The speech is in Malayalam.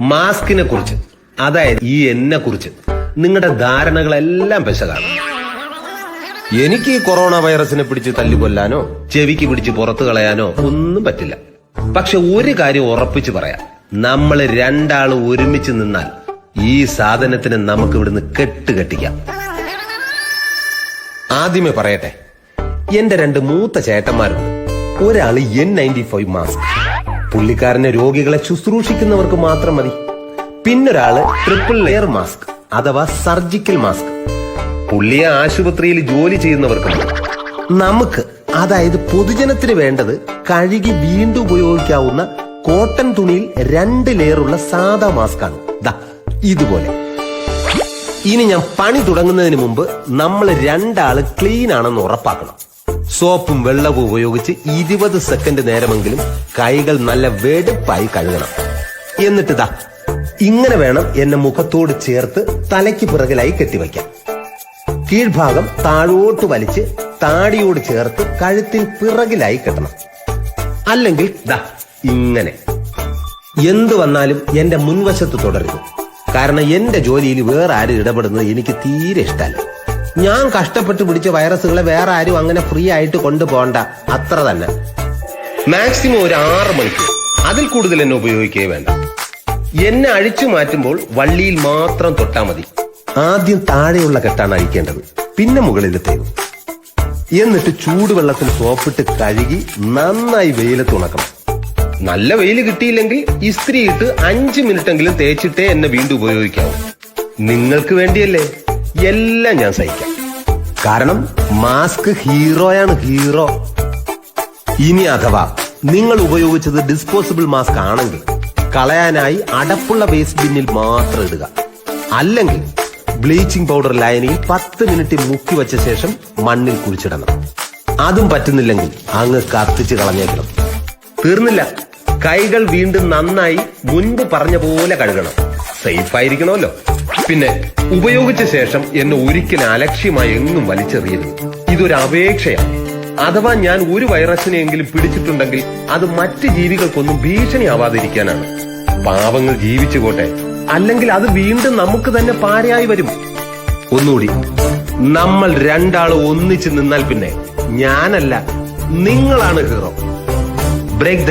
മാസ്കിനെ കുറിച്ച് അതായത് ഈ എന്നെ കുറിച്ച് നിങ്ങളുടെ ധാരണകളെല്ലാം പെശകാണ്. എനിക്ക് ഈ കൊറോണ വൈറസിനെ പിടിച്ച് തല്ലുകൊല്ലാനോ ചെവിക്ക് പിടിച്ച് പുറത്തു കളയാനോ ഒന്നും പറ്റില്ല. പക്ഷെ ഒരു കാര്യം ഉറപ്പിച്ചു പറയാം. നമ്മൾ രണ്ടാൾ ഒരുമിച്ച് നിന്നാൽ ഈ സാധനത്തിന് നമുക്ക് ഇവിടുന്ന് കെട്ടുകെട്ടിക്കാം. ആദ്യമേ പറയട്ടെ എന്റെ രണ്ട് മൂത്ത ചേട്ടന്മാരുണ്ട്. ഒരാൾ എൻ നയന്റി ഫൈവ് മാസ്ക് പുള്ളിക്കാരന് രോഗികളെ ശുശ്രൂഷിക്കുന്നവർക്ക് മാത്രം മതി. പിന്നൊരാൾ ട്രിപ്പിൾ ലെയർ മാസ്ക് അഥവാ സർജിക്കൽ മാസ്ക് പുള്ളിയെ ആശുപത്രിയിൽ ജോലി ചെയ്യുന്നവർക്ക് നമുക്ക് അതായത് പൊതുജനത്തിന് വേണ്ടത് കഴുകി വീണ്ടും ഉപയോഗിക്കാവുന്ന കോട്ടൺ തുണിയിൽ രണ്ട് ലെയറുള്ള സാധാ മാസ്കാണ് ദാ ഇതുപോലെ. ഇനി ഞാൻ പണി തുടങ്ങുന്നതിന് മുമ്പ് നമ്മൾ രണ്ടാൾ ക്ലീൻ ആണെന്ന് ഉറപ്പാക്കണം. സോപ്പും വെള്ളവും ഉപയോഗിച്ച് ഇരുപത് സെക്കൻഡ് നേരമെങ്കിലും കൈകൾ നല്ല വെടുപ്പായി കഴുകണം. എന്നിട്ടിതാ ഇങ്ങനെ വേണം എന്നെ മുഖത്തോട് ചേർത്ത് തലയ്ക്ക് പിറകിലായി കെട്ടിവയ്ക്കാൻ. കീഴ്ഭാഗം താഴോട്ട് വലിച്ച് താടിയോട് ചേർത്ത് കഴുത്തിൽ പിറകിലായി കെട്ടണം. അല്ലെങ്കിൽ ദാ ഇങ്ങനെ. എന്തു വന്നാലും എന്റെ മുൻവശത്ത് തുടരുന്നു. കാരണം എന്റെ ജോലിയിൽ വേറെ ആരും ഇടപെടുന്നത് എനിക്ക് തീരെ ഇഷ്ടമല്ല. ഞാൻ കഷ്ടപ്പെട്ട് പിടിച്ച വൈറസുകളെ വേറെ ആരും അങ്ങനെ ഫ്രീ ആയിട്ട് കൊണ്ടുപോകണ്ട. അത്ര തന്നെ. മാക്സിമം ഒരു ആറ് മണിക്കൂർ. അതിൽ കൂടുതൽ എന്നെ ഉപയോഗിക്കേ വേണ്ട. എന്നെ അഴിച്ചു മാറ്റുമ്പോൾ വള്ളിയിൽ മാത്രം തൊട്ടാ മതി. ആദ്യം താഴെയുള്ള കെട്ടാണ് അഴിക്കേണ്ടത്. പിന്നെ മുകളിലത്തേത് എന്നിട്ട് ചൂടുവെള്ളത്തിൽ സോപ്പിട്ട് കഴുകി നന്നായി വെയിലത്ത് ഉണക്കണം. നല്ല വെയിൽ കിട്ടിയില്ലെങ്കിൽ ഇസ്ത്രി ഇട്ട് അഞ്ച് മിനിറ്റെങ്കിലും തേച്ചിട്ടേ എന്നെ വീണ്ടും ഉപയോഗിക്കാവൂ. നിങ്ങൾക്ക് വേണ്ടിയല്ലേ? എല്ലാം ഞാൻ സഹിക്കാം. കാരണം മാസ്ക് ഹീറോയാണ് ഹീറോ. ഇനി അഥവാ നിങ്ങൾ ഉപയോഗിച്ചത് ഡിസ്പോസിബിൾ മാസ്ക് ആണെങ്കിൽ കളയാനായി അടപ്പുള്ള വേസ്റ്റ് ബിന്നിൽ മാത്രം ഇടുക. അല്ലെങ്കിൽ ബ്ലീച്ചിങ് പൗഡർ ലൈനിൽ പത്ത് മിനിറ്റ് മുക്കി വെച്ച ശേഷം മണ്ണിൽ കുഴിച്ചിടണം. അതും പറ്റുന്നില്ലെങ്കിൽ അങ്ങ് കത്തിച്ച് കളഞ്ഞേക്കണം. തീർന്നില്ല. കൈകൾ വീണ്ടും നന്നായി മുൻപ് പറഞ്ഞ പോലെ കഴുകണം. സേഫ് ആയിരിക്കണമല്ലോ പിന്നെ ഉപയോഗിച്ച ശേഷം എന്നെ ഒരിക്കലും അലക്ഷ്യമായി എങ്ങും വലിച്ചെറിയരുത്. ഇതൊരു അപേക്ഷയാണ്. അഥവാ ഞാൻ ഒരു വൈറസിനെയെങ്കിലും പിടിച്ചിട്ടുണ്ടെങ്കിൽ അത് മറ്റ് ജീവികൾക്കൊന്നും ഭീഷണിയാവാതിരിക്കാനാണ്. പാവങ്ങൾ ജീവിച്ചുകോട്ടെ അല്ലെങ്കിൽ അത് വീണ്ടും നമുക്ക് തന്നെ പാരയായി വരും. ഒന്നുകൂടി നമ്മൾ രണ്ടാൾ ഒന്നിച്ച് നിന്നാൽ പിന്നെ ഞാനല്ല നിങ്ങളാണ് ഹീറോ. Break the